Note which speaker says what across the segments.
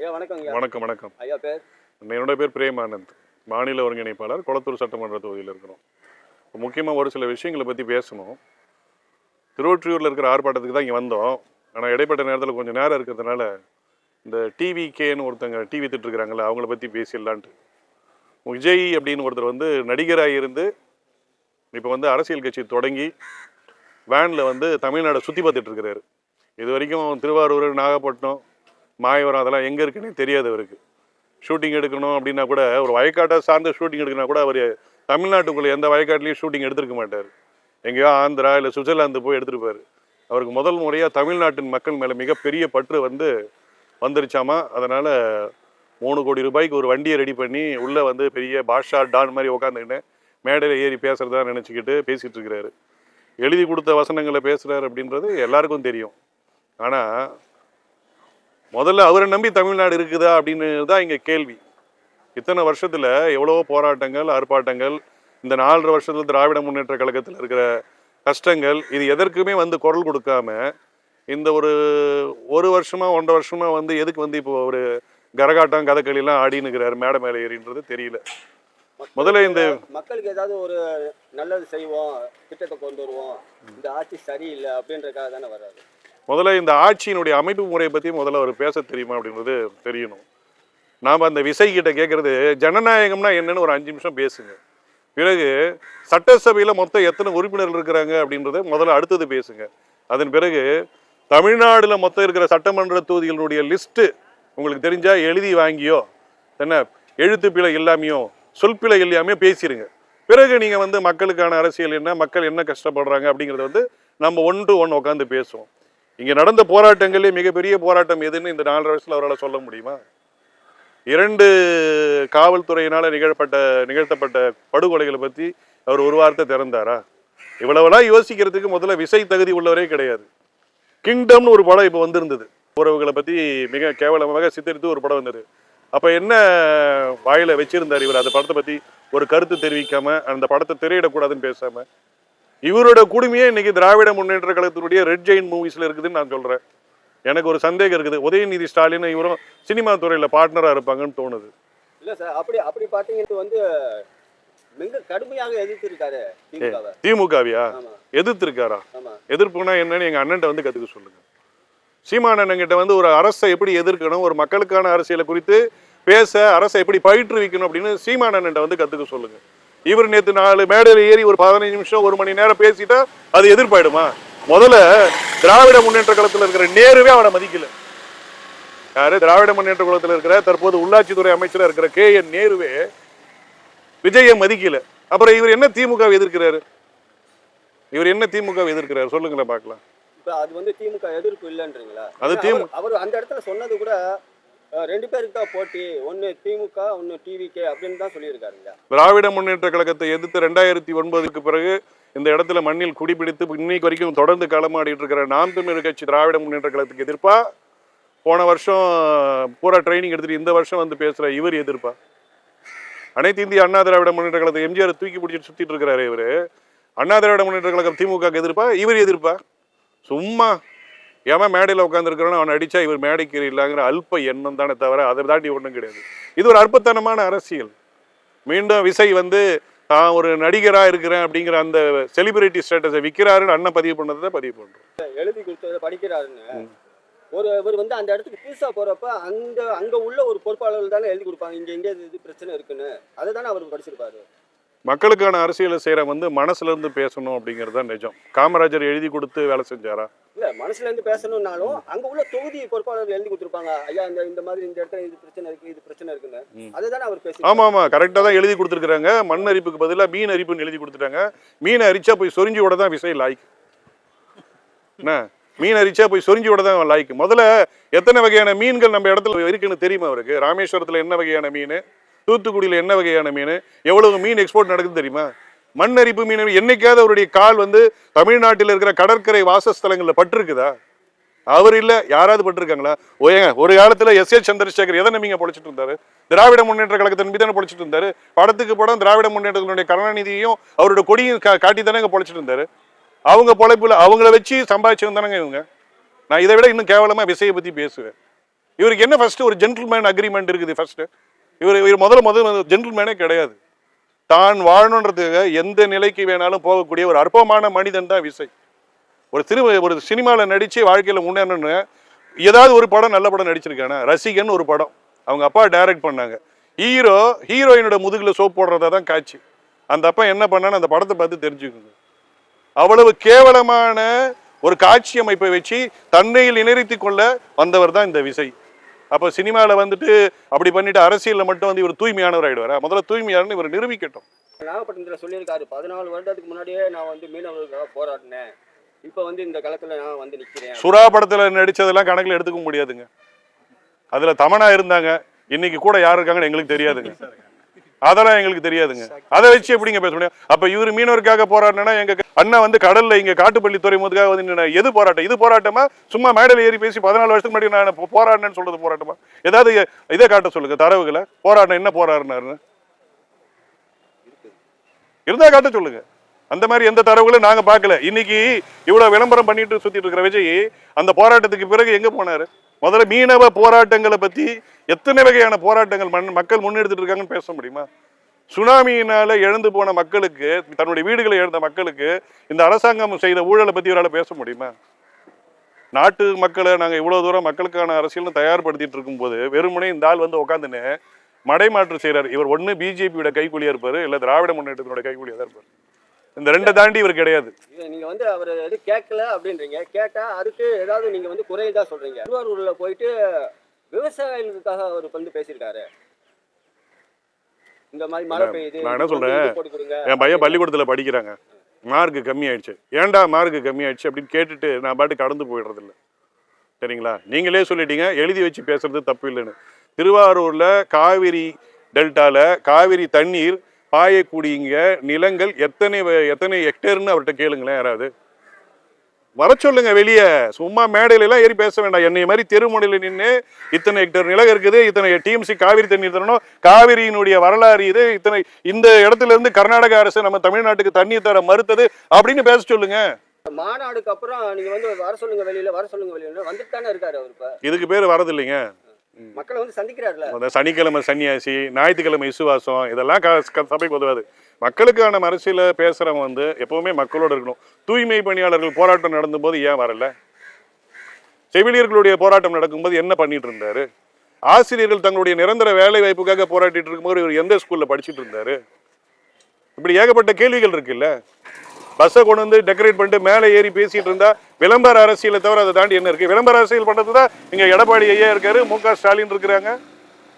Speaker 1: ஐயா வணக்கம்
Speaker 2: வணக்கம் வணக்கம்.
Speaker 1: ஐயா பேர்?
Speaker 2: என்னோட பேர் பிரேமானந்த். மாநில ஒருங்கிணைப்பாளர் குளத்தூர் சட்டமன்ற தொகுதியில் இருக்கிறோம். முக்கியமாக ஒரு சில விஷயங்களை பற்றி பேசணும். திருவொற்றியூரில் இருக்கிற ஆர்ப்பாட்டத்துக்கு தான் இங்கே வந்தோம். ஆனால் இடைப்பட்ட நேரத்தில் கொஞ்சம் நேரம் இருக்கிறதுனால இந்த டிவி கேன்னு ஒருத்தங்க டிவி திட்டுருக்குறாங்களே அவங்கள பற்றி பேசிடலான்ட்டு. விஜய் அப்படின்னு ஒருத்தர் வந்து நடிகராக இருந்து இப்போ வந்து அரசியல் கட்சி தொடங்கி வேனில் வந்து தமிழ்நாடை சுற்றி பார்த்துட்டு இருக்கிறாரு. இது வரைக்கும் திருவாரூர் நாகப்பட்டினம் மாயவரம் அதெல்லாம் எங்கே இருக்குன்னே தெரியாது அவருக்கு. ஷூட்டிங் எடுக்கணும் அப்படின்னா கூட ஒரு வயக்காட்டை சார்ந்த ஷூட்டிங் எடுக்கணும்னா கூட அவர் தமிழ்நாட்டுக்குள்ளே எந்த வயக்காட்டிலையும் ஷூட்டிங் எடுத்துருக்க மாட்டார். எங்கேயோ ஆந்திரா இல்லை சுவிட்சர்லாந்து போய் எடுத்துருப்பாரு அவருக்கு முதல் முறையாக தமிழ்நாட்டின் மக்கள் மேலே மிகப்பெரிய பற்று வந்து வந்துருச்சாமா? அதனால் மூணு கோடி ரூபாய்க்கு ஒரு வண்டியை ரெடி பண்ணி உள்ளே வந்து பெரிய பாஷா டான் மாதிரி உட்காந்துக்கிட்டு மேடையில் ஏறி பேசுகிறதா நினச்சிக்கிட்டு பேசிகிட்டு இருக்கிறாரு. எழுதி கொடுத்த வசனங்களை பேசுகிறார் அப்படின்றது எல்லாருக்கும் தெரியும். ஆனால் முதல்ல அவரை நம்பி தமிழ்நாடு இருக்குதா அப்படின்னு தான் இங்கே கேள்வி. இத்தனை வருஷத்தில் எவ்வளவோ போராட்டங்கள் ஆர்ப்பாட்டங்கள் இந்த நாலரை வருஷத்துல திராவிட முன்னேற்ற கழகத்தில் இருக்கிற கஷ்டங்கள் இது எதற்குமே வந்து குரல் கொடுக்காம இந்த ஒரு ஒரு வருஷமா ஒன்றரை வருஷமா வந்து எதுக்கு வந்து இப்போ ஒரு கரகாட்டம் கதகளிலாம் ஆடினுக்கிறாரு மேடை மேலே ஏறின்றது தெரியல. முதல்ல இந்த
Speaker 1: மக்களுக்கு ஏதாவது ஒரு நல்லது செய்வோம் திட்டத்தை கொண்டு வருவோம் இந்த ஆட்சி சரியில்லை அப்படின்றதுக்காக தானே வர்றாரு?
Speaker 2: முதல்ல இந்த ஆட்சியினுடைய அமைப்பு முறையை பற்றி முதல்ல அவர் பேச தெரியுமா அப்படின்றது தெரியணும். நாம் அந்த விசை கிட்ட கேட்கறது ஜனநாயகம்னா என்னன்னு ஒரு அஞ்சு நிமிஷம் பேசுங்க. பிறகு சட்டசபையில் மொத்தம் எத்தனை உறுப்பினர்கள் இருக்கிறாங்க? அப்படின்றத முதல்ல அடுத்தது பேசுங்க. அதன் பிறகு தமிழ்நாடில் மொத்தம் இருக்கிற சட்டமன்ற தொகுதிகளுடைய லிஸ்ட்டு உங்களுக்கு தெரிஞ்சால் எழுதி வாங்கியோ என்ன எழுத்து பிழை இல்லாமையோ சொல் பிழை இல்லாமையோ பேசிடுங்க பிறகு நீங்கள் வந்து மக்களுக்கான அரசியல் என்ன மக்கள் என்ன கஷ்டப்படுறாங்க அப்படிங்கிறத வந்து நம்ம ஒன் டு ஒன் உட்காந்து பேசுவோம். இங்கே நடந்த போராட்டங்களே மிகப்பெரிய போராட்டம் எதுன்னு இந்த நாலரை வருஷத்தில் அவரால் சொல்ல முடியுமா? இரண்டு காவல்துறையினால் நிகழப்பட்ட நிகழ்த்தப்பட்ட படுகொலைகளை பற்றி அவர் ஒரு வார்த்தை திறந்தாரா? இவ்வளவெல்லாம் யோசிக்கிறதுக்கு முதல்ல விசை தகுதி உள்ளவரே கிடையாது. கிங்டம்னு ஒரு படம் இப்போ வந்திருந்தது. உறவுகளை பற்றி மிக கேவலமாக சித்தரித்து ஒரு படம் வந்தது. அப்போ என்ன வாயில வச்சிருந்தார் இவர்? அந்த படத்தை பற்றி ஒரு கருத்து தெரிவிக்காம அந்த படத்தை திரையிடக்கூடாதுன்னு பேசாம இவரோட குடுமையே இன்னைக்கு திராவிட முன்னேற்ற கழகத்தினுடைய ரெட் ஜெயின் மூவிஸ்ல இருக்குதுன்னு நான் சொல்றேன். எனக்கு ஒரு சந்தேகம் இருக்குது. உதயநிதி ஸ்டாலின் இவரும் சினிமா துறையில பார்ட்னரா இருப்பாங்கன்னு தோணுது.
Speaker 1: இல்ல சார் அப்படி அப்படி பார்த்தீங்கன்னா வந்து மிக கடுமையாக
Speaker 2: திமுகவியா? எதிர்த்திருக்காரா? எதிர்ப்புனா என்னன்னு எங்க அண்ணன்ட்ட வந்து கத்துக்க சொல்லுங்க. சீமானண்ணன் கிட்ட வந்து ஒரு அரசை எப்படி எதிர்க்கணும் ஒரு மக்களுக்கான அரசியலை குறித்து பேச அரசை எப்படி பயிற்றுவிக்கணும் அப்படின்னு சீமானண்ணன் வந்து கத்துக்க சொல்லுங்க. இவர் நேத்து நாலு மேடையில் ஏறி ஒரு பதினஞ்சு நிமிஷம் ஒரு மணி நேரம் பேசிட்டா அது எதிர்ப்பாயிடுமா முதல்ல திராவிட முன்னேற்ற கழகத்துல இருக்கிற நேருவே அவனை மதிக்கல. யாரு? திராவிட முன்னேற்ற கழகத்துல இருக்கிற தற்போது உள்ளாட்சித்துறை அமைச்சரா இருக்கிற கே என் நேருவே விஜயை மதிக்கல. அப்புறம் இவர் என்ன திமுக எதிர்க்கிறாரு? இவர் என்ன திமுக எதிர்க்கிறாரு? சொல்லுங்களேன் பார்க்கலாம்.
Speaker 1: அது வந்து திமுக எதிர்ப்பு இல்லைன்றீங்களா?
Speaker 2: அது
Speaker 1: ஏன்னா
Speaker 2: திமு-
Speaker 1: அவர் அந்த இடத்துல சொன்னது கூட ரெண்டு பேருக்கு தான் போட்டி. ஒன்னு திமுக ஒன்னு டிவிகே அப்படின்னு தான் சொல்லியிருக்காருங்க.
Speaker 2: திராவிட முன்னேற்ற கழகத்தை எதிர்த்து ரெண்டாயிரத்தி ஒன்பதுக்கு பிறகு இந்த இடத்துல மண்ணில் குடிபிடித்து இன்னைக்கு வரைக்கும் தொடர்ந்து களமாடிட்டு இருக்கிற நாம் தமிழர் கட்சி திராவிட முன்னேற்ற கழகத்துக்கு எதிர்ப்பா? போன வருஷம் பூரா ட்ரைனிங் எடுத்துட்டு இந்த வருஷம் வந்து பேசுற இவர் எதிர்ப்பா? அனைத்து இந்திய அண்ணா திராவிட முன்னேற்ற கழகத்தை எம்ஜிஆர் தூக்கி பிடிச்சிட்டு சுத்திட்டு இருக்கிறாரு இவரு. அண்ணா திராவிட முன்னேற்ற கழகம் திமுக எதிர்ப்பா? இவர் எதிர்ப்பா? சும்மா. எவன் மேடையில் உட்காந்துருக்கிறோன்னு அவன் அடிச்சா இவர் மேடைக்கு இல்லைங்கிற அல்ப எண்ணம் தானே தவிர அதை தாண்டி ஒன்றும் கிடையாது. இது ஒரு அற்பத்தனமான அரசியல். மீண்டும் விசை வந்து தான் ஒரு நடிகரா இருக்கிறேன் அப்படிங்கிற அந்த செலிபிரிட்டி ஸ்டேட்டஸை விற்கிறாருன்னு அண்ணன் பதிவு பண்ணதை பதிவு பண்றோம்.
Speaker 1: எழுதி கொடுத்ததை படிக்கிறாருன்னு. ஒரு இவர் வந்து அந்த இடத்துக்கு புதுசா போறப்ப அந்த அங்க உள்ள ஒரு பொறுப்பாளர்கள் தானே எழுதி கொடுப்பாங்க. இங்க எங்க இது பிரச்சனை இருக்குன்னு. அதை தானே அவர் படிச்சிருப்பாரு.
Speaker 2: மக்களுக்கான அரசியலை செய்கிற வந்து மனசுல இருந்து பேசணும் அப்படிங்கிறது தான் நிஜம். காமராஜர் எழுதி கொடுத்து வேலை செஞ்சாரா?
Speaker 1: இல்ல மனசுல இருந்து பேசணும்னாலும் அங்க உள்ள தொகுதி பொறுப்பாளர்கள் எழுதி கொடுத்துருப்பாங்க. ஐயா இந்த இந்த மாதிரி இந்த இடத்துல இது பிரச்சனை இருக்கு இது பிரச்சனை இருக்குன்னு.
Speaker 2: ம்.
Speaker 1: அதை தானே அவர் பேசி
Speaker 2: ஆமா ஆமா. கரெக்டாக தான் எழுதி கொடுத்துருக்காங்க மண் அரிப்புக்கு பதிலாக மீன் அரிப்புன்னு எழுதி கொடுத்துட்டாங்க. மீன் அரிச்சா போய் சொரிஞ்சு விட தான் விசை லாய்க்கு. என்ன? மீன் அரிச்சா போய் சொரிஞ்சு விட தான் லாய்க்கு. முதல்ல எத்தனை வகையான மீன்கள் நம்ம இடத்துல இருக்குன்னு தெரியுமா அவருக்கு? ராமேஸ்வரத்தில் என்ன வகையான மீன்? தூத்துக்குடியில் என்ன வகையான மீன்? எவ்வளவு மீன் எக்ஸ்போர்ட் நடக்குது தெரியுமா? மண்ணரிப்பு மீன் என்னைக்காவது அவருடைய கால் வந்து தமிழ்நாட்டில் இருக்கிற கடற்கரை வாசஸ்தலங்களில் பட்டிருக்குதா? அவர் இல்லை யாராவது பட்டிருக்காங்களா? ஓ ஏங்க ஒரு காலத்தில் எஸ். ஏ சந்திரசேகர் எதை நம்பிங்க பொழைச்சிட்டு இருந்தாரு? திராவிட முன்னேற்ற கழகத்தின் மீது தானே பொழைச்சிட்டு இருந்தாரு? படத்துக்கு படம் திராவிட முன்னேற்றத்தினுடைய கருணாநிதியையும் அவரோட கொடியும் கா- காட்டி தானே பொழைச்சிட்டு இருந்தாரு? அவங்க பொழைப்பில் அவங்கள வச்சு சம்பாதிச்சவங்க இவங்க? நான் இதை விட இன்னும் கேவலமாக விசையை பற்றி பேசுவேன். இவருக்கு என்ன ஃபஸ்ட்டு ஒரு ஜென்டில்மேன் அக்ரிமெண்ட் இருக்குது ஃபஸ்ட்டு இவர் இவர் முதல்ல முதல் ஜென்டில்மேனே கிடையாது. தான் வாழணுன்றதுக்கு எந்த நிலைக்கு வேணாலும் போகக்கூடிய ஒரு அற்பமான மனிதன் தான் விசை. ஒரு திரு ஒரு சினிமாவில் நடித்து வாழ்க்கையில் முன்னேறணும்னு ஏதாவது ஒரு படம் நல்ல படம் நடிச்சிருக்கானே? ரசிகன் ஒரு படம். அவங்க அப்பா டைரக்ட் பண்ணாங்க. ஹீரோ ஹீரோயினோட முதுகில் சோப் போடுறதா தான் காட்சி. அந்த அப்பா என்ன பண்ணான்னு அந்த படத்தை பார்த்து தெரிஞ்சுக்கோங்க. அவ்வளவு கேவலமான ஒரு காட்சி அமைப்பை வச்சு தன்னையில் இணைத்து கொள்ள வந்தவர் தான் இந்த விசை. அப்போ சினிமாவில் வந்துட்டு அப்படி பண்ணிட்டு அரசியலில் மட்டும் வந்து இவர் தூய்மையானவர் ஆயிடுவாரா? முதல்ல தூய்மையானு இவர் நிரூபிக்கட்டும்.
Speaker 1: நாகப்பட்டினத்தில் சொல்லியிருக்காரு பதினாலு வருடத்துக்கு முன்னாடியே நான் வந்து மீனவர்களுக்காக போராடினேன். இப்போ வந்து இந்த களத்தில் நான் வந்து நிற்கிறேன்
Speaker 2: சுறா படத்துல நடிச்சதெல்லாம் கணக்குல எடுத்துக்க முடியாதுங்க. அதுல தமனா இருந்தாங்க. இன்னைக்கு கூட யார் இருக்காங்கன்னு எங்களுக்கு தெரியாதுங்க. அதெல்லாம் எங்களுக்கு தெரியாதுங்க. அதை வச்சு எப்படிங்க பேச முடியும்? அப்ப இவர் மீனவருக்காக போராடினா எங்க அண்ணா வந்து கடல்ல இங்க காட்டுப்பள்ளி துறைமுகத்துக்காக வந்து எது போராட்டம்? இது போராட்டமா? சும்மா மேடல் ஏறி பேசி பதினாலு வருஷத்துக்கு முன்னாடி நான் போராடினேன்னு சொல்றது போராட்டமா? ஏதாவது இதை காட்ட சொல்லுங்க தரவுகளை. போராடின என்ன போராடினாருன்னு? இருந்தா காட்ட சொல்லுங்க. அந்த மாதிரி எந்த தரவுகளும் நாங்க பார்க்கல. இன்னைக்கு இவ்வளவு விளம்பரம் பண்ணிட்டு சுத்திட்டு இருக்கிற விஜய் அந்த போராட்டத்துக்கு பிறகு எங்க போனாரு? முதல்ல மீனவ போராட்டங்களை பத்தி எத்தனை வகையான போராட்டங்கள் மண் மக்கள் முன்னெடுத்துட்டு இருக்காங்கன்னு பேச முடியுமா? சுனாமியினால இழந்து போன மக்களுக்கு தன்னுடைய வீடுகளை இழந்த மக்களுக்கு இந்த அரசாங்கம் செய்த ஊழலை பத்தி இவரால் பேச முடியுமா? நாட்டு மக்களை நாங்க இவ்வளவு தூரம் மக்களுக்கான அரசியல்னு தயார்படுத்திட்டு இருக்கும்போது வெறுமனே இந்த ஆள் வந்து உட்காந்துன்னு மடைமாற்று செய்கிறார் இவர் ஒண்ணு பிஜேபியோட கைக்கூலியா இருப்பார் இல்ல திராவிட முன்னேற்றத்தினோட கைக்கூலியாக தான் இருப்பார். இந்த ரெண்டை தாண்டி இவர் கிடையாது.
Speaker 1: நீங்க வந்து அவர் எது கேட்கல அப்படின்றீங்க. கேட்டா அதுக்கு ஏதாவது நீங்க வந்து குறை தான் சொல்றீங்க. திருவாரூர்ல போயிட்டு விவசாயிகளுக்காக அவர் வந்து பேசியிருக்காரு. இந்த மாதிரி மழை பெய்யுது
Speaker 2: நான் என்ன சொல்றேன்? என் பையன் பள்ளிக்கூடத்துல படிக்கிறாங்க. மார்க் கம்மி ஆயிடுச்சு ஏன்டா மார்க் கம்மி ஆயிடுச்சு அப்படின்னு கேட்டுட்டு நான் பாட்டு கடந்து போயிடுறது இல்ல சரிங்களா? நீங்களே சொல்லிட்டீங்க. எழுதி வச்சு பேசுறது தப்பு இல்லைன்னு. திருவாரூர்ல காவிரி டெல்டால காவிரி தண்ணீர் பாயக்கூடிய நிலங்கள் எத்தனை எத்தனை ஹெக்டேர்னு அவர்கிட்ட கேளுங்களேன் யாராவது. வர சொல்லுங்க வெளியே. சும்மா மேடையில எல்லாம் ஏறி பேச வேண்டாம். என்னை மாதிரி தெருமுனையில் நின்று இத்தனை ஹெக்டேர் நிலம் இருக்குது இத்தனை டிஎம்சி காவிரி தண்ணீர் தரணும் காவிரியினுடைய வரலாறு இது இத்தனை இந்த இடத்துல இருந்து கர்நாடக அரசு நம்ம தமிழ்நாட்டுக்கு தண்ணீர் தர மறுத்தது அப்படின்னு பேச சொல்லுங்க.
Speaker 1: மாநாடுக்கு அப்புறம் நீங்க வந்து வர சொல்லுங்க வெளியில வர சொல்லுங்க வெளியில. வந்துட்டு தானே இருக்காரு அவர்
Speaker 2: இதுக்கு பேர் வரது இல்லைங்க
Speaker 1: மக்களை வந்து சந்திக்கிறாருல.
Speaker 2: அந்த சனிக்கிழமை சன்னியாசி ஞாயிற்றுக்கிழமை விசுவாசம் இதெல்லாம் சபைக்கு உதவாது. மக்களுக்கான அரசியல பேசுறவங்க வந்து எப்பவுமே மக்களோட இருக்கணும். தூய்மை பணியாளர்கள் போராட்டம் நடந்தபோது ஏன் வரல? செவிலியர்களுடைய போராட்டம் நடக்கும்போது என்ன பண்ணிட்டு இருந்தாரு ஆசிரியர்கள் தங்களுடைய நிரந்தர வேலை வாய்ப்புக்காக போராட்டிட்டு இருக்கும்போது இவர் எந்த ஸ்கூல்ல படிச்சிட்டு இருந்தாரு இப்படி ஏகப்பட்ட கேள்விகள் இருக்குல்ல? பஸ்ஸை கொண்டு வந்து டெக்கரேட் பண்ணிட்டு மேலே ஏறி பேசிட்டு இருந்தா விளம்பர அரசியலை தவிர அதை தாண்டி என்ன இருக்கு? விளம்பர அரசியல் பண்றது தான் இங்க எடப்பாடி ஐயா இருக்காரு மு க ஸ்டாலின் இருக்கிறாங்க.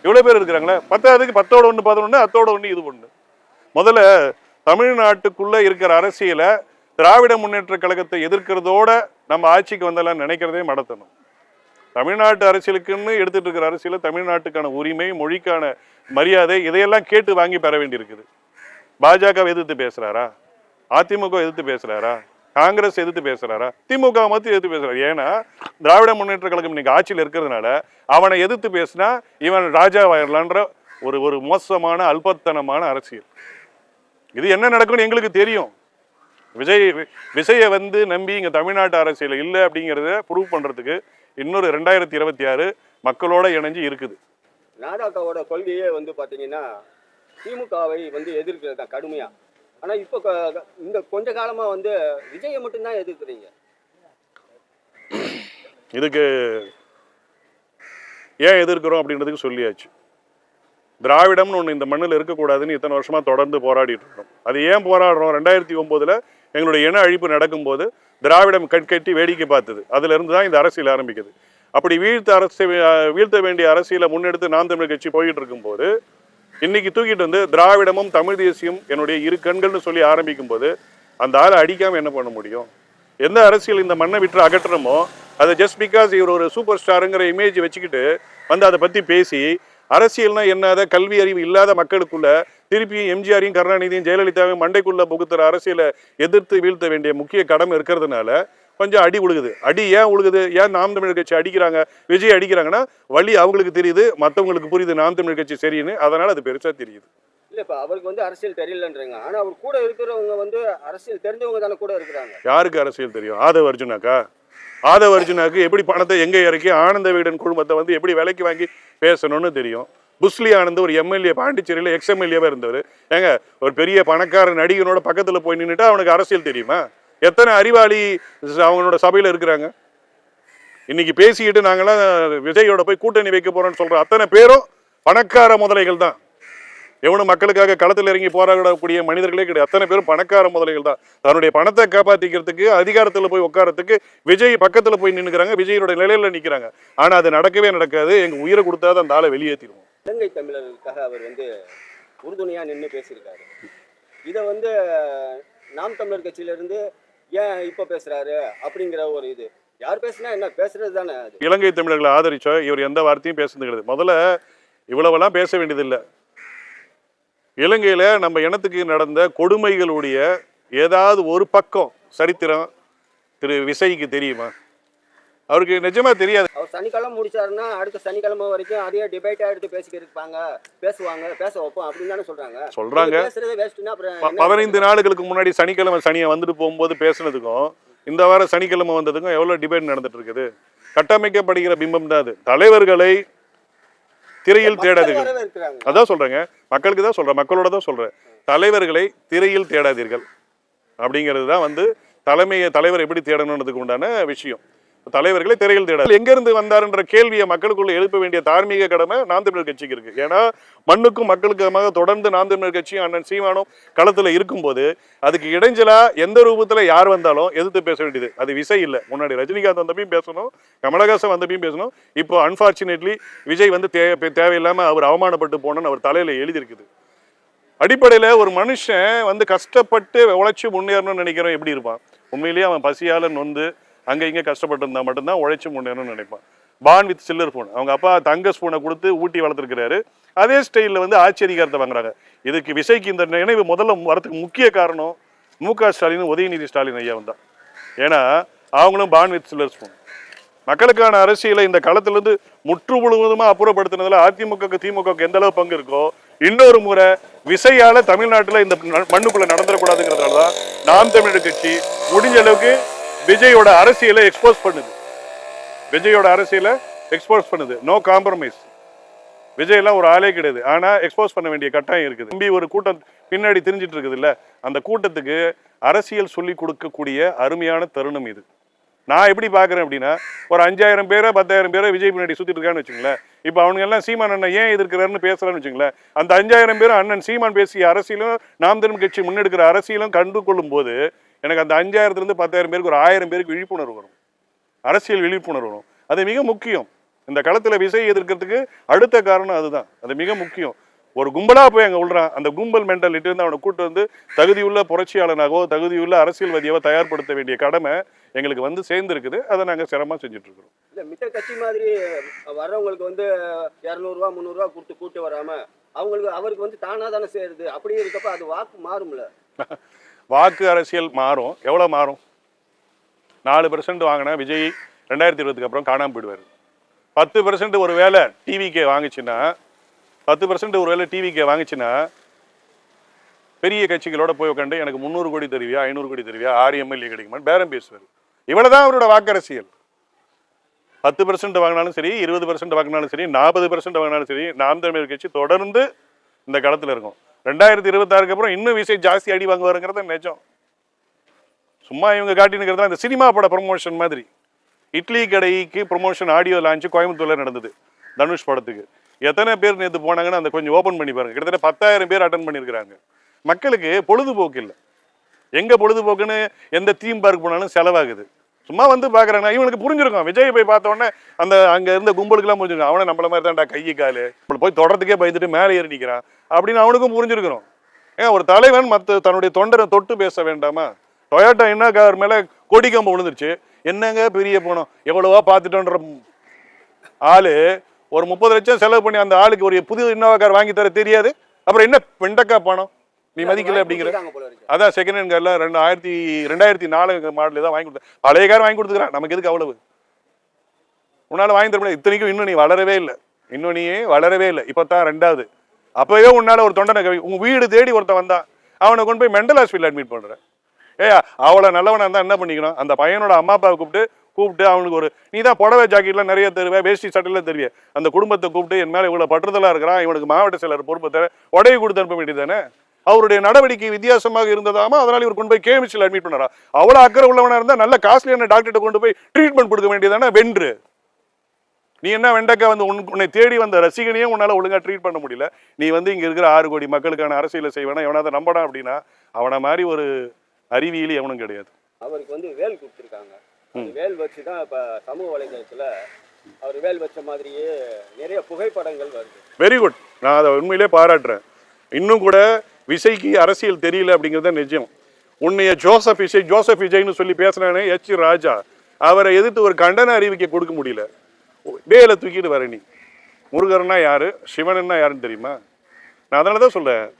Speaker 2: இவ்வளவு பேர் இருக்கிறாங்களே? பத்தாவதுக்கு பத்தோட ஒன்று பதினொன்று அத்தோட ஒன்று இது ஒன்று முதல்ல தமிழ்நாட்டுக்குள்ள இருக்கிற அரசியலை திராவிட முன்னேற்ற கழகத்தை எதிர்க்கிறதோட நம்ம ஆட்சிக்கு வந்தெல்லாம் நினைக்கிறதே மடத்தணும் தமிழ்நாட்டு அரசியலுக்குன்னு எடுத்துட்டு இருக்கிற அரசியல தமிழ்நாட்டுக்கான உரிமை மொழிக்கான மரியாதை இதையெல்லாம் கேட்டு வாங்கி பெற வேண்டியிருக்குது. பாஜக எதிர்த்து பேசுறாரா? அதிமுக எதிர்த்து பேசுறாரா? காங்கிரஸ் எதிர்த்து பேசுறாரா? திமுக மட்டும் எதிர்த்து பேசுறாரு. ஏன்னா திராவிட முன்னேற்ற கழகம் இன்னைக்கு ஆட்சியில் இருக்கிறதுனால அவனை எதிர்த்து பேசினா இவன் ராஜாவாயிரலான்ற ஒரு ஒரு மோசமான அல்பத்தனமான அரசியல். இது என்ன நடக்கும்னு எங்களுக்கு தெரியும். விஜய் விஜயை வந்து நம்பி இங்க தமிழ்நாட்டு அரசியல் இல்லை அப்படிங்கிறத ப்ரூவ் பண்றதுக்கு இன்னொரு ரெண்டாயிரத்தி இருபத்தி ஆறு மக்களோட இணைஞ்சு இருக்குது.
Speaker 1: நாடாக்காவோட கொள்கையே வந்து பார்த்தீங்கன்னா திமுகவை வந்து எதிர்க்கிறது தான் கடுமையா. ஆனா இப்போ இந்த கொஞ்ச காலமா வந்து விஜயை மட்டும்தான் எதிர்க்கிறீங்க.
Speaker 2: இதுக்கு ஏன் எதிர்க்கிறோம் அப்படின்றதுக்கு சொல்லியாச்சு. திராவிடம்னு ஒன்று இந்த மண்ணில் இருக்கக்கூடாதுன்னு இத்தனை வருஷமா தொடர்ந்து போராடிட்டு இருக்கோம். அது ஏன் போராடுறோம்? ரெண்டாயிரத்தி ஒம்போதுல எங்களுடைய இன அழிப்பு நடக்கும்போது திராவிடம் கட்கட்டி வேடிக்கை பார்த்தது. அதிலிருந்து தான் இந்த அரசியல் ஆரம்பிக்குது. அப்படி வீழ்த்த அரசு வீழ்த்த வேண்டிய அரசியலை முன்னெடுத்து நாம் தமிழ் கட்சி போயிட்டு இருக்கும்போது இன்னைக்கு தூக்கிட்டு வந்து திராவிடமும் தமிழ் தேசியம் என்னுடைய இரு கண்கள்னு சொல்லி ஆரம்பிக்கும் போது அந்த ஆளை அடிக்காமல் என்ன பண்ண முடியும்? எந்த அரசியல் இந்த மண்ணை விட்டு அகற்றணுமோ அதை ஜஸ்ட் பிகாஸ் இவர் ஒரு சூப்பர் ஸ்டாருங்கிற இமேஜ் வச்சுக்கிட்டு வந்து அதை பற்றி பேசி அரசியல்னா என்னத கல்வி அறிவு இல்லாத மக்களுக்குள்ள திருப்பியும் எம்ஜிஆரையும் கருணாநிதியும் ஜெயலலிதாவையும் மண்டைக்குள்ள புகுத்துற அரசியலை எதிர்த்து வீழ்த்த வேண்டிய முக்கிய கடமை இருக்கிறதுனால கொஞ்சம் அடி உழுகுது. அடி ஏன் உழுகுது? ஏன் நாம் தமிழர் கட்சி அடிக்கிறாங்க? விஜய் அடிக்கிறாங்கன்னா வழி அவங்களுக்கு தெரியுது மற்றவங்களுக்கு புரியுது நாம் தமிழர் கட்சி சரின்னு. அதனால அது பெருசா தெரியுது.
Speaker 1: இல்ல இப்ப அவருக்கு வந்து அரசியல் தெரியலன்றீங்க. ஆனா அவர் கூட இருக்கிறவங்க வந்து அரசியல் தெரிஞ்சவங்க தானே கூட இருக்கிறாங்க.
Speaker 2: யாருக்கு அரசியல் தெரியும்? ஆதவ அர்ஜுனாக்கா? ஆதவ அர்ஜுனாவுக்கு எப்படி பணத்தை எங்க இறக்கி ஆனந்த விகடன் குழுமத்தை வந்து எப்படி விலைக்கு வாங்கி பேசணும்னு தெரியும். புஸ்லி ஆனந்த் ஒரு எம்எல்ஏ பாண்டிச்சேரியில் எக்ஸ் எம்எல்ஏவா இருந்தவர். ஏங்க ஒரு பெரிய பணக்கார நடிகனோட பக்கத்துல போய் நின்னுட்டா அவனுக்கு அரசியல் தெரியுமா? எத்தனை அறிவாளி அவங்களோட சபையில் இருக்கிறாங்க? இன்னைக்கு பேசிக்கிட்டு நாங்களாம் விஜயோட போய் கூட்டணி வைக்க போறோம்னு சொல்ற அத்தனை பேரும் பணக்கார முதலைகள் தான். எவனும் மக்களுக்காக களத்தில் இறங்கி போராடக்கூடிய மனிதர்களே கிடையாது. அத்தனை பேரும் பணக்கார முதலைகள் தான். தன்னுடைய பணத்தை காப்பாற்றிக்கிறதுக்கு அதிகாரத்தில் போய் உட்காரத்துக்கு விஜய் பக்கத்தில் போய் நின்றுக்கிறாங்க விஜயோட நிலையில் நிற்கிறாங்க ஆனால் அது நடக்கவே நடக்காது. எங்கள் உயிரை கொடுத்தாதான் அந்த ஆளை வெளியேற்றிடுவோம்
Speaker 1: இலங்கை தமிழர்களுக்காக அவர் வந்து உறுதுணையாக நின்று பேசியிருக்காரு. இதை வந்து நாம் தமிழர் கட்சியிலிருந்து ஏன் இப்போ பேசுறாரு அப்படிங்கிற ஒரு இது. யார் பேசுனா என்ன? பேசுறது தானே அது.
Speaker 2: இலங்கை தமிழர்களை ஆதரிச்சோ இவர் எந்த வார்த்தையும் பேசுறது கிடையாது. முதல்ல இவ்வளவெல்லாம் பேச வேண்டியதில்லை. இலங்கையில நம்ம இனத்துக்கு நடந்த கொடுமைகளுடைய ஏதாவது ஒரு பக்கம் சரித்திரம் திரு விசைக்கு தெரியுமா? அவருக்கு நிஜமா தெரியாது.
Speaker 1: அவர் சனிக்கிழமை முடிச்சாருன்னா அடுத்த சனிக்கிழமை வரைக்கும் அதே டிபேட்டா எடுத்து பேசிக்கிட்டு இருப்பாங்க. பேசுவாங்க பேச வைப்போம் அப்படின்னு தானே சொல்றாங்க.
Speaker 2: சொல்றாங்க.
Speaker 1: வேஸ்ட்னா அப்புறம்
Speaker 2: பதினைந்து நாளுகளுக்கு முன்னாடி சனிக்கிழமை சனியை வந்துட்டு போகும்போது பேசுனதுக்கும் இந்த வாரம் சனிக்கிழமை வந்ததுக்கும் எவ்வளவு டிபேட் நடந்துட்டு இருக்குது? கட்டமைக்கப்படுகிற பிம்பம் தான் அது. தலைவர்களை திரையில் தேடாதீர்கள். அதான் சொல்றேங்க. மக்களுக்கு தான் சொல்றேன். மக்களோட தான் சொல்றேன். தலைவர்களை திரையில் தேடாதீர்கள். அப்படிங்கிறது தான் வந்து தலைமையை தலைவர் எப்படி தேடணுன்றதுக்கு உண்டான விஷயம். தலைவர்களை திரையில் தேட. எங்கிருந்து வந்தார்ன்ற வந்தாருன்ற கேள்வியை மக்களுக்குள்ள எழுப்ப வேண்டிய தார்மீக கடமை நாம் தமிழர் கட்சிக்கு இருக்கு. ஏன்னா மண்ணுக்கும் மக்களுக்குமாக தொடர்ந்து நாம் தமிழர் கட்சியும் அண்ணன் சீமானும் களத்தில் இருக்கும்போது அதுக்கு இடைஞ்சலா எந்த ரூபத்தில் யார் வந்தாலும் எதிர்த்து பேச வேண்டியது. அது விசை இல்லை. முன்னாடி ரஜினிகாந்த் வந்தப்பையும் பேசணும் கமலஹாசன் வந்தப்பையும் பேசணும். இப்போ அன்பார்ச்சுனேட்லி விஜய் வந்து தே தேவையில்லாமல் அவர் அவமானப்பட்டு போனோன்னு அவர் தலையில் எழுதியிருக்குது. அடிப்படையில் ஒரு மனுஷன் வந்து கஷ்டப்பட்டு உழைச்சி முன்னேறணும்னு நினைக்கிறவன் எப்படி இருப்பான்? உண்மையிலேயே அவன் பசியால் நொந்து அங்கே இங்கே கஷ்டப்பட்டு இருந்தால் மட்டும்தான் உழைச்சி முன்னேறணும்னு நினைப்பான். பான் வித் சில்லர் ஃபோன் அவங்க அப்பா தங்க ஸ்பூனை கொடுத்து ஊட்டி வளர்த்துருக்கிறாரு. அதே ஸ்டைலில் வந்து ஆட்சி அதிகாரத்தை வாங்குறாங்க. இதுக்கு விசைக்கு இந்த நினைவு முதல்ல வரத்துக்கு முக்கிய காரணம் மு க ஸ்டாலின் உதயநிதி ஸ்டாலின் ஐயா தான். ஏன்னா அவங்களும் பான் வித் சில்லர் ஸ்பூன் மக்களுக்கான அரசியலை இந்த களத்திலிருந்து முற்று முழுவதுமாக அப்புறப்படுத்தினதுல அதிமுக திமுக எந்த அளவு பங்கு இருக்கோ இன்னொரு முறை விசையால தமிழ்நாட்டில் இந்த மண்ணுக்குள்ளே மண்ணுக்குள்ள நடந்துடக்கூடாதுங்கிறதால தான் நாம் தமிழர் கட்சி முடிஞ்ச அளவுக்கு விஜயோட அரசியலை எக்ஸ்போஸ் பண்ணுது. விஜயோட அரசியலை எக்ஸ்போஸ் பண்ணுது. நோ காம்ப்ரமைஸ் விஜய்லாம் ஒரு ஆளே கிடையாது. ஆனால் எக்ஸ்போஸ் பண்ண வேண்டிய கட்டாயம் இருக்குது. தம்பி ஒரு கூட்டம் பின்னாடி தெரிஞ்சிட்டு இருக்குதுல்ல? அந்த கூட்டத்துக்கு அரசியல் சொல்லி கொடுக்கக்கூடிய அருமையான தருணம் இது. நான் எப்படி பார்க்குறேன் அப்படின்னா ஒரு அஞ்சாயிரம் பேரை பத்தாயிரம் பேரை விஜய் பின்னாடி சுற்றிட்டு இருக்கான்னு வச்சுங்களேன். இப்போ அவனுங்க எல்லாம் சீமான் அண்ணன் ஏன் எதிர்க்கிறாருன்னு பேசுகிறான்னு வச்சுங்களேன். அந்த அஞ்சாயிரம் பேரும் அண்ணன் சீமான் பேசிய அரசியலும் நாம் திரும்ப கட்சி முன்னெடுக்கிற அரசியலும் கண்டு கொள்ளும் போது எனக்கு அந்த அஞ்சாயிரத்துல இருந்து பத்தாயிரம் பேருக்கு ஒரு ஆயிரம் பேருக்கு விழிப்புணர்வு வரும். அரசியல் விழிப்புணர்வு வரும். அது மிக முக்கியம். இந்த களத்துல விசை எதிர்க்கிறதுக்கு அடுத்த காரணம் அதுதான். அது மிக முக்கியம். ஒரு கும்பலா போய் அங்க விழுறான் அந்த கும்பல் மென்டாலிட்டி இருந்து அவனை கூட்டு வந்து தகுதியுள்ள புரட்சியாளனாகவோ தகுதியுள்ள அரசியல்வாதியாவோ தயார்படுத்த வேண்டிய கடமை எங்களுக்கு வந்து சேர்ந்துருக்குது. அதை நாங்க சிரமமா செஞ்சுட்டு இருக்கிறோம்
Speaker 1: இல்ல மித்த கட்சி மாதிரி வர்றவங்களுக்கு வந்து இரநூறுவா முந்நூறுரூவா கொடுத்து கூட்டு வராம அவங்களுக்கு அவருக்கு வந்து தானா தானே சேருது. அப்படியே இருக்கப்ப அது வாக்கு மாறும்ல.
Speaker 2: வாக்கு அரசியல் மாறும். எவ்வளோ மாறும்? நாலு பெர்சன்ட் வாங்கினா விஜய் ரெண்டாயிரத்தி இருபதுக்கு அப்புறம் காணாமல் போயிடுவார். பத்து பெர்சன்ட் ஒரு வேலை டிவிக்கே வாங்கிச்சுன்னா பத்து பெர்சன்ட் ஒரு வேலை டிவிக்கே வாங்கிச்சுன்னா பெரிய கட்சிகளோட போய் உட்காந்து எனக்கு முந்நூறு கோடி தருவியா ஐநூறு கோடி தருவியா ஆறு எம்எல்ஏ கிடைக்குமா? பேரம் பேசுவார். இவ்வளவுதான் அவரோட வாக்கு அரசியல். பத்து பெர்சன்ட் வாங்கினாலும் சரி இருபது பெர்சன்ட் வாங்கினாலும் சரி நாற்பது பெர்சன்ட் வாங்கினாலும் சரி நாம் தமிழர் கட்சி தொடர்ந்து இந்த களத்தில் இருக்கும். ரெண்டாயிரத்தி இருபத்தாறுக்கு அப்புறம் இன்னும் விசை ஜாஸ்தி அடி வாங்குவாருங்கிறத நிஜம் சும்மா இவங்க காட்டினுக்கிறது இந்த சினிமா பட ப்ரொமோஷன் மாதிரி. இட்லி கடைக்கு ப்ரொமோஷன் ஆடியோ லான்ச் கோயம்புத்தூரில் நடந்தது தனுஷ் படத்துக்கு. எத்தனை பேர் நேற்று போனாங்கன்னு அந்த கொஞ்சம் ஓப்பன் பண்ணி பாருங்க. கிட்டத்தட்ட பத்தாயிரம் பேர் அட்டன் பண்ணியிருக்கிறாங்க. மக்களுக்கு பொழுதுபோக்கு இல்லை. எங்கே பொழுதுபோக்குன்னு எந்த தீம் பார்க் போனாலும் செலவாகுது. சும்மா வந்து பாக்குறாங்க இவனுக்கு புரிஞ்சிருக்கும். விஜய் போய் பார்த்த உடனே அந்த அங்க இருந்த கும்பலுக்குலாம் புரிஞ்சிருக்கும். அவனை நம்மள மாதிரி தான்டா கை காலு. நம்மள போய் தொடர்றதுக்கே பயந்துட்டு மேலே ஏறி நிற்கிறான் அப்படின்னு அவனுக்கும் புரிஞ்சிருக்கணும். ஏன் ஒரு தலைவன் மற்ற தன்னுடைய தொண்டரை தொட்டு பேச வேண்டாமா? டொயோட்டா என்ன கார் மேல கொடி கம்பு விழுந்துருச்சு. என்னங்க பெரிய போனோம்? எவ்வளவா பார்த்துட்டோன்ற ஆளு ஒரு முப்பது லட்சம் செலவு பண்ணி அந்த ஆளுக்கு ஒரு புது இன்னோவா கார் வாங்கி தர தெரியாது. அப்புறம் என்ன வெண்டக்கா பணம் நீ மதிக்கல அப்படிங்கிற. அதான் செகண்ட் ஹேண்ட் கார்ல ரெண்டு ஆயிரத்தி ரெண்டாயிரத்தி நாலு மாடல் தான் வாங்கி கொடுத்தேன் பழைய கார் வாங்கி கொடுத்துக்கிறான் நமக்கு எதுக்கு அவ்வளவு? உன்னால வாங்கி தர முடியாது. இத்தனைக்கும் இன்னும் நீ வளரவே இல்லை. இன்னும் நீ வளரவே இல்லை. இப்போ தான் ரெண்டாவது. அப்பவே உன்னால ஒரு தொண்டனை கவி உங்க வீடு தேடி ஒருத்தன் வந்தான் அவனை கொண்டு போய் மெண்டல் ஹாஸ்பிட்டல் அட்மிட் பண்ற. ஏயா அவளை நல்லவனா இருந்தா என்ன பண்ணிக்கணும்? அந்த பையனோட அம்மா அப்பாவை கூப்பிட்டு கூப்பிட்டு அவனுக்கு ஒரு நீ தான் புடவை ஜாக்கெட்லாம் நிறைய தருவே வேஷ்டி சட்டையெல்லாம் தருவே அந்த குடும்பத்தை கூப்பிட்டு என் மேலே இவ்வளோ பற்றுதலாக இருக்கிறான் இவனுக்கு மாவட்ட செயலர் பொறுப்பை தர உடவை கொடுத்து அனுப்ப வேண்டியதானே அவருடைய நடவடிக்கை வித்தியாசமாக இருந்ததாமா அதனால இவர் கொண்டு போய் கேமிச்சில் அட்மிட் பண்ணாரா? அவ்வளோ அக்கறை உள்ளவனா இருந்தால் நல்ல காஸ்ட்லியான டாக்டர்கிட்ட கொண்டு போய் ட்ரீட்மெண்ட் கொடுக்க வேண்டியதானே? வென்று. நீ என்ன வெண்டைக்கா வந்து உன் உன்னை தேடி வந்த ரசிகனையே உன்னால ஒழுங்கா ட்ரீட் பண்ண முடியல. நீ வந்து இங்க இருக்கிற ஆறு கோடி மக்களுக்கான அரசியலை செய்வேனா? எவனாவது நம்படான் அப்படின்னா அவனை மாதிரி ஒரு அறிவியலி எவனும் கிடையாது.
Speaker 1: அவருக்கு வந்து வேல் கொடுத்துருக்காங்க. வேல் வச்சு தான் இப்போ சமூக வலைதளத்தில் அவர் வேல் வச்ச மாதிரியே நிறைய புகைப்படங்கள் வருது.
Speaker 2: வெரி குட் நான் அதை உண்மையிலே பாராட்டுறேன். இன்னும் கூட விசைக்கு அரசியல் தெரியல அப்படிங்கிறது நிஜம். உன்னைய ஜோசப் விஜய் ஜோசப் விஜய்னு சொல்லி பேசுனானே எச் ராஜா. அவரை எதிர்த்து ஒரு கண்டன அறிவிக்கை கொடுக்க முடியல. வேலை தூக்கிட்டு வர நீ. முருகர்னா யாரு? சிவனன்னா யாருன்னு தெரியுமா? நான் அதனால தான் சொல்றேன்.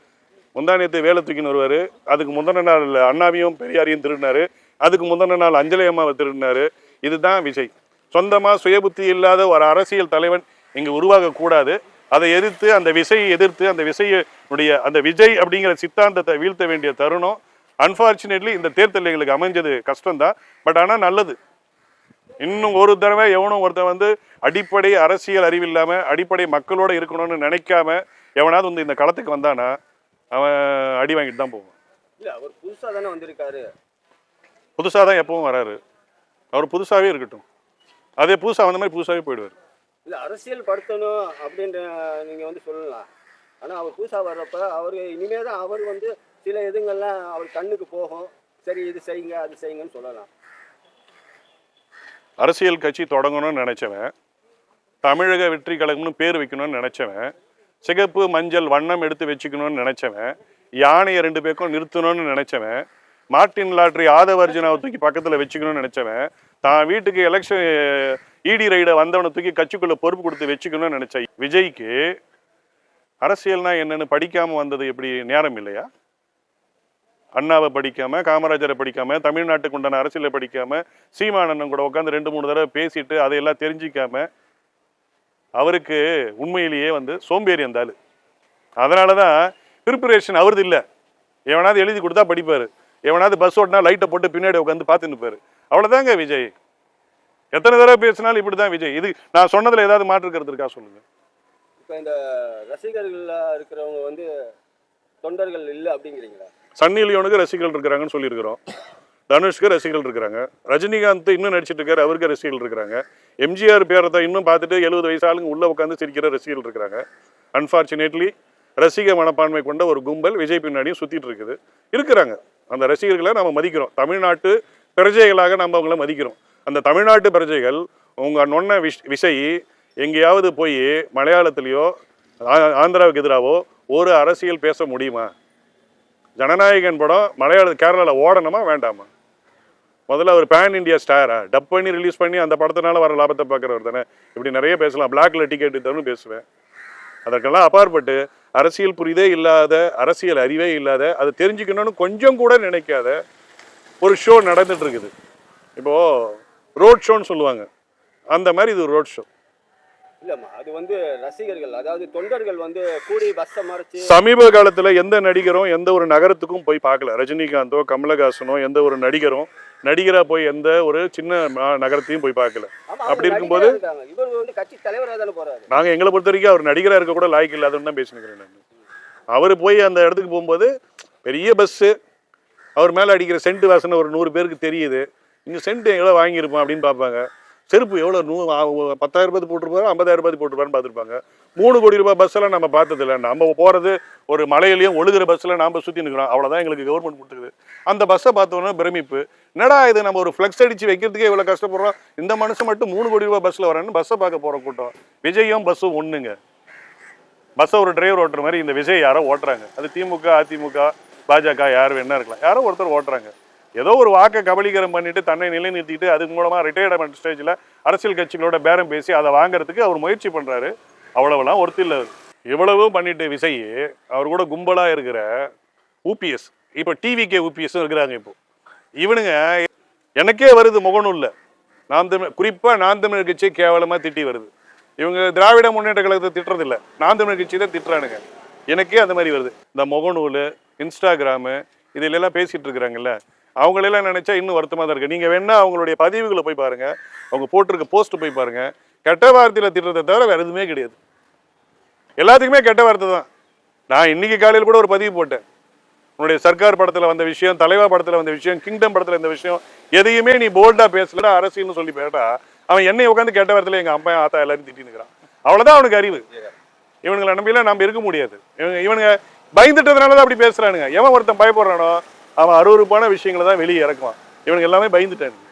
Speaker 2: முந்தானியத்தை வேலை தூக்கின்னு வருவார். அதுக்கு முந்தின நாள் அண்ணாவையும் பெரியாரையும் திருடினாரு. அதுக்கு முந்தின நாள் அஞ்சலி அம்மாவை திருடினாரு. இதுதான் விஜய். சொந்தமாக சுயபுத்தி இல்லாத ஒரு அரசியல் தலைவன் இங்கே உருவாகக்கூடாது. அதை எதிர்த்து அந்த விசையை எதிர்த்து அந்த விசையினுடைய அந்த விஜய் அப்படிங்கிற சித்தாந்தத்தை வீழ்த்த வேண்டிய தருணம் அன்ஃபார்ச்சுனேட்லி இந்த தேர்தல் எங்களுக்கு அமைஞ்சது கஷ்டம்தான். பட் ஆனால் நல்லது. இன்னும் ஒரு தடவை எவனும் ஒருத்தன் வந்து அடிப்படை அரசியல் அறிவு இல்லாம அடிப்படை மக்களோட இருக்கணும்னு நினைக்காம எவனாவது வந்து இந்த களத்துக்கு வந்தானா அவன் அடி வாங்கிட்டு தான் போவான்.
Speaker 1: இல்லை அவர் புதுசாக தானே வந்திருக்காரு.
Speaker 2: புதுசாக தான் எப்பவும் வராரு. அவர் புதுசாகவே இருக்கட்டும். அதே புதுசாக வந்த மாதிரி புதுசாகவே போயிடுவார்.
Speaker 1: இல்லை அரசியல் படுத்தணும் அப்படின்ற நீங்கள் வந்து சொல்லலாம். ஆனால் அவர் புதுசாக வர்றப்ப அவர் இனிமேல் தான் அவர் வந்து சில இதுங்கள்லாம் அவர் கண்ணுக்கு போகும். சரி இது செய்யுங்க அது செய்யுங்கன்னு சொல்லலாம்.
Speaker 2: அரசியல் கட்சி தொடங்கணும்னு நினச்சவன் தமிழக வெற்றி கழகம்னு பேர் வைக்கணும்னு நினச்சவன் சிகப்பு மஞ்சள் வண்ணம் எடுத்து வச்சுக்கணும்னு நினச்சவன் யானையை ரெண்டு பேருக்கும் நிறுத்தணும்னு நினச்சவன் மார்ட்டின் லாட்ரி ஆதவர்ஜனாவை தூக்கி பக்கத்தில் வச்சுக்கணும்னு நினச்சவன் தான் வீட்டுக்கு எலெக்ஷன் இடி ரைடை வந்தவனை தூக்கி கட்சிக்குள்ள பொறுப்பு கொடுத்து வச்சுக்கணும்னு நினைச்ச விஜய்க்கு அரசியல்னா என்னன்னு படிக்காம வந்தது எப்படி நேரம் இல்லையா? அண்ணாவை படிக்காம காமராஜரை படிக்காம தமிழ்நாட்டுக்கு உண்டான அரசியலை படிக்காம சீமானந்தன் கூட உட்காந்து ரெண்டு மூணு தடவை பேசிட்டு அதையெல்லாம் தெரிஞ்சிக்காம அவருக்கு உண்மையிலேயே வந்து சோம்பேறி அந்த அதனால தான் ப்ரிப்பரேஷன் அவரது இல்லை. எவனாவது எழுதி கொடுத்தா படிப்பார். எவனாவது பஸ் ஓட்டினா லைட்டை போட்டு பின்னாடி உட்காந்து பார்த்து நிற்பாரு அவ்வளோதாங்க விஜய். எத்தனை தடவை பேசினாலும் இப்படி தான் விஜய். இது நான் சொன்னதில் ஏதாவது மாற்று கருத்து இருக்கா சொல்லுங்க.
Speaker 1: இப்போ இந்த ரசிகர்களாக இருக்கிறவங்க வந்து தொண்டர்கள் இல்லை அப்படிங்கிறீங்களா?
Speaker 2: சன்னி லியோனுக்கு ரசிகர்கள் இருக்கிறாங்கன்னு சொல்லியிருக்கிறோம். தனுஷ்க்கு ரசிகர்கள் இருக்கிறாங்க. ரஜினிகாந்த் இன்னும் நடிச்சிட்டு இருக்காரு அவருக்கு ரசிகர்கள் இருக்கிறாங்க. எம்ஜிஆர் பேரத்தை இன்னும் பார்த்துட்டு எழுபது வயசு ஆளுங்க உள்ள உட்காந்து சிரிக்கிற ரசிகர்கள் இருக்கிறாங்க. அன்ஃபார்ச்சுனேட்லி ரசிக மனப்பான்மை கொண்ட ஒரு கும்பல் விஜய் பின்னாடியும் சுத்திட்டு இருக்குது. இருக்கிறாங்க. அந்த ரசிகர்களை நம்ம மதிக்கிறோம். தமிழ்நாட்டு பிரஜைகளாக நம்ம அவங்கள மதிக்கிறோம். அந்த தமிழ்நாட்டு பிரஜைகள் உங்கள் நொன்ன விஷ் விசை எங்கேயாவது போய் மலையாளத்திலேயோ ஆ- ஆந்திராவுக்கு எதிராவோ ஒரு அரசியல் பேச முடியுமா? ஜனநாயகன் படம் மலையாள கேரளாவில் ஓடணுமா வேண்டாமா? முதல்ல அவர் பேன் இந்தியா ஸ்டாரா டப் பண்ணி ரிலீஸ் பண்ணி அந்த படத்தினால வர லாபத்தை பார்க்குறவர் தானே? இப்படி நிறைய பேசலாம். பிளாக்ல டிக்கெட் தரும் பேசுவேன். அதற்கெல்லாம் அப்பாற்பட்டு அரசியல் புரிதே இல்லாத அரசியல் அறிவே இல்லாத அதை தெரிஞ்சுக்கணும்னு கொஞ்சம் கூட நினைக்காத ஒரு ஷோ நடந்துட்டு இருக்குது. இப்போ ரோட் ஷோன்னு சொல்லுவாங்க. அந்த மாதிரி இது ஒரு ரோட் ஷோ.
Speaker 1: இல்லைம்மா அது வந்து ரசிகர்கள் அதாவது தொண்டர்கள் வந்து கூடி பஸ்ஸை மறைச்சு
Speaker 2: சமீப காலத்துல எந்த நடிகரும் எந்த ஒரு நகரத்துக்கும் போய் பார்க்கல. ரஜினிகாந்தோ கமலஹாசனோ எந்த ஒரு நடிகரும் நடிகரா போய் எந்த ஒரு சின்ன நகரத்தையும் போய் பார்க்கல. அப்படி இருக்கும்போது.
Speaker 1: இவர் வந்து கட்சி தலைவராக தானே போறாரு.
Speaker 2: நாங்க எங்களை பொறுத்த வரைக்கும் அவர் நடிகரா இருக்க கூட லாய்க்கு இல்லாதன்னு தான் பேசினுக்கிறேன் நான். அவர் போய் அந்த இடத்துக்கு போகும்போது பெரிய பஸ்ஸு. அவர் மேல அடிக்கிற சென்ட் வாசனை ஒரு நூறு பேருக்கு தெரியுது. இங்கே சென்ட் எவ்வளோ வாங்கியிருப்பான் அப்படின்னு பார்ப்பாங்க. செருப்பு எவ்வளோ நூ பத்தாயிரம் ரூபாய் போட்டிருப்பாரு ஐம்பதாயிரம் ரூபாய் போட்டிருப்பான்னு பார்த்துருப்பாங்க. மூணு கோடி ரூபாய் பஸ்ஸெல்லாம் நம்ம பார்த்ததில்ல. நம்ம போகிறது ஒரு மலையிலையும் ஒழுகுற பஸ்ஸில் நாம் சுற்றி நிற்கிறோம் அவ்வளோதான் எங்களுக்கு கவர்மெண்ட் கொடுத்துருக்குது அந்த பஸ்ஸை பார்த்தோன்னா பிரமிப்பு. என்னடா இது நம்ம ஒரு ஃப்ளெக்ஸ் அடித்து வைக்கிறதுக்கே இவ்வளோ கஷ்டப்படுறோம். இந்த மனுஷன் மட்டும் மூணு கோடி ரூபாய் பஸ்ஸில் வரேன்னு பஸ்ஸை பார்க்க போகிற கூட்டம். விஜயும் பஸ்ஸும் ஒன்றுங்க பஸ்ஸை ஒரு டிரைவர் ஓட்டுற மாதிரி இந்த விஜய் யாரோ ஓட்டுறாங்க. அது திமுக அதிமுக பாஜக யார் வேணா இருக்கலாம். யாரோ ஒருத்தர் ஓட்டுறாங்க. ஏதோ ஒரு வாக்கை கபலீகரம் பண்ணிட்டு தன்னை நிலைநிறுத்திட்டு அதுக்கு மூலமாக ரிட்டையர்மெண்ட் ஸ்டேஜில் அரசியல் கட்சிகளோட பேரம் பேசி அதை வாங்குறதுக்கு அவர் முயற்சி பண்ணுறாரு அவ்வளவுலாம் ஒருத்தர் இல்லை. இவ்வளவும் பண்ணிட்டு விசை அவர் கூட கும்பலாக இருக்கிற ஊபிஎஸ் இப்போ டிவிகே ஊபிஎஸ் இருக்கிறாங்க இப்போ. இவனுங்க எனக்கே வருது முகநூலில். நாம் தமிழ் குறிப்பாக நான் தமிழ் கட்சி கேவலமாக திட்டி வருது. இவங்க திராவிட முன்னேற்ற கழகத்தை திட்டுறதில்ல. நான் தமிழ் கட்சி தான் திட்டுறானுங்க. எனக்கே அந்த மாதிரி வருது. இந்த முகநூல் இன்ஸ்டாகிராமு இதிலெல்லாம் பேசிகிட்டு இருக்கிறாங்கல்ல. அவங்களெல்லாம் நினைச்சா இன்னும் வருத்தமாக தான் இருக்கு. நீங்க வேணா அவங்களுடைய பதிவுகளை போய் பாருங்க. அவங்க போட்டிருக்க போஸ்ட் போய் பாருங்க. கெட்ட வார்த்தையில திட்டுறதை தவிர வேற எதுவுமே கிடையாது. எல்லாத்துக்குமே கெட்ட வார்த்தை தான். நான் இன்னைக்கு காலையில் கூட ஒரு பதிவு போட்டேன். உன்னுடைய சர்க்கார் படத்தில் வந்த விஷயம் தலைவா படத்தில் வந்த விஷயம் கிங்டம் படத்தில் இந்த விஷயம் எதையுமே நீ போல்டாக பேசல அரசியல்னு சொல்லி பேட்டா அவன் என்னை உட்காந்து கெட்ட வார்த்தையில எங்கள் அம்மா ஆத்தா எல்லாரும் திட்டினுக்கிறான் அவ்வளோதான் அவனுக்கு அறிவு. இவனுங்களை நம்பியெல்லாம் நம்ம இருக்க முடியாது. இவங்க இவனுங்க பயந்துட்டதுனால தான் அப்படி பேசுகிறானுங்க எவன் ஒருத்தன் பயப்படுறானோ அவன் அருவருப்பான விஷயங்களை தான் வெளியே இறக்குவான். இவனுங்க எல்லாமே பயந்துட்டானுங்க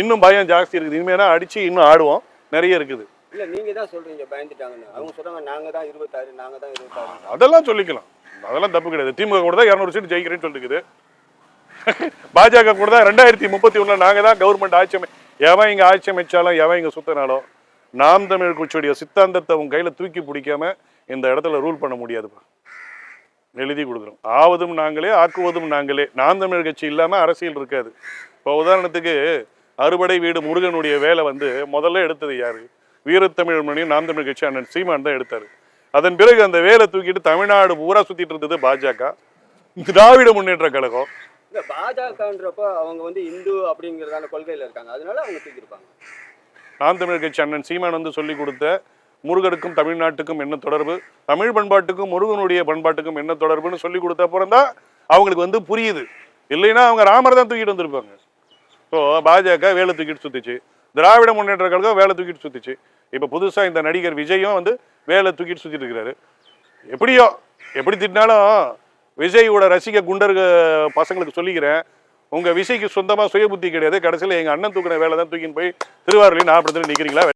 Speaker 2: இன்னும் பயம் ஜாஸ்தி இருக்குது. இனிமேனா அடிச்சு இன்னும் ஆடுவோம். நிறைய இருக்குது.
Speaker 1: இல்ல நீங்க தான் சொல்றீங்க பயந்துட்டாங்கன்னு. அவங்க சொல்றாங்க நாங்க தான் இருபத்தாறு நாங்க தான் இருபத்தாறு
Speaker 2: அதெல்லாம் சொல்லிக்கலாம். அதெல்லாம் தப்பு கிடையாது. திமுக கூட தான் இரநூறு சீட் ஜெயிக்கிறேன்னு சொல்லிருக்குது. பாஜக கூட தான் ரெண்டாயிரத்தி முப்பத்தி ஒண்ணுல நாங்க தான் கவர்மெண்ட் ஆட்சி அமை எவன் இங்க ஆட்சி அமைச்சாலும் எவன் இங்க சுத்தினாலும் நாம் தமிழ் கட்சியுடைய சித்தாந்தத்தை உங்க கையில தூக்கி பிடிக்காம இந்த இடத்துல ரூல் பண்ண முடியாதுப்பா. எழுதி கொடுக்குறோம். ஆவதும் நாங்களே ஆக்குவதும் நாங்களே. நாம் தமிழ் கட்சி இல்லாம அரசியல் இருக்காது. இப்போ உதாரணத்துக்கு அறுபடை வீடு முருகனுடைய வேலை வந்து முதல்ல எடுத்தது யாரு? வீரத்தமிழ் மணியும் நாம் தமிழ் கட்சி அண்ணன் சீமான் தான் எடுத்தாரு. அதன் பிறகு அந்த வேலை தூக்கிட்டு தமிழ்நாடு பூரா சுத்திட்டு இருந்தது பாஜக. திராவிட முன்னேற்ற கழகம்.
Speaker 1: பாஜகன்றப்ப அவங்க வந்து இந்து அப்படிங்கறதான கொள்கையில இருக்காங்க. அதனால அவங்க தூக்கியிருப்பாங்க
Speaker 2: நாம் தமிழ் கட்சி அண்ணன் சீமான் வந்து சொல்லி கொடுத்த முருகனுக்கும் தமிழ்நாட்டுக்கும் என்ன தொடர்பு? தமிழ் பண்பாட்டுக்கும் முருகனுடைய பண்பாட்டுக்கும் என்ன தொடர்புன்னு சொல்லி கொடுத்த அப்புறம் தான் அவங்களுக்கு வந்து புரியுது. இல்லைன்னா அவங்க ராமரை தான் தூக்கிட்டு வந்திருப்பாங்க. ஸோ பாஜக வேலை தூக்கிட்டு சுத்திச்சு. திராவிட முன்னேற்ற கழகம் வேலை தூக்கிட்டு சுத்திச்சு. இப்போ புதுசாக இந்த நடிகர் விஜயும் வந்து வேலை தூக்கிட்டு சுத்திட்டு இருக்கிறாரு எப்படியோ எப்படி திட்டினாலும் விஜயோட ரசிக குண்டர்க பசங்களுக்கு சொல்லிக்கிறேன். உங்க விஜய்க்கு சொந்தமா சுய புத்தி கிடையாது. கடைசியில் எங்க அண்ணன் தூக்கின வேலை தான் தூக்கின்னு போய் திருவாரூர்லேயும் நாகப்படத்தில் நிற்கிறீங்களா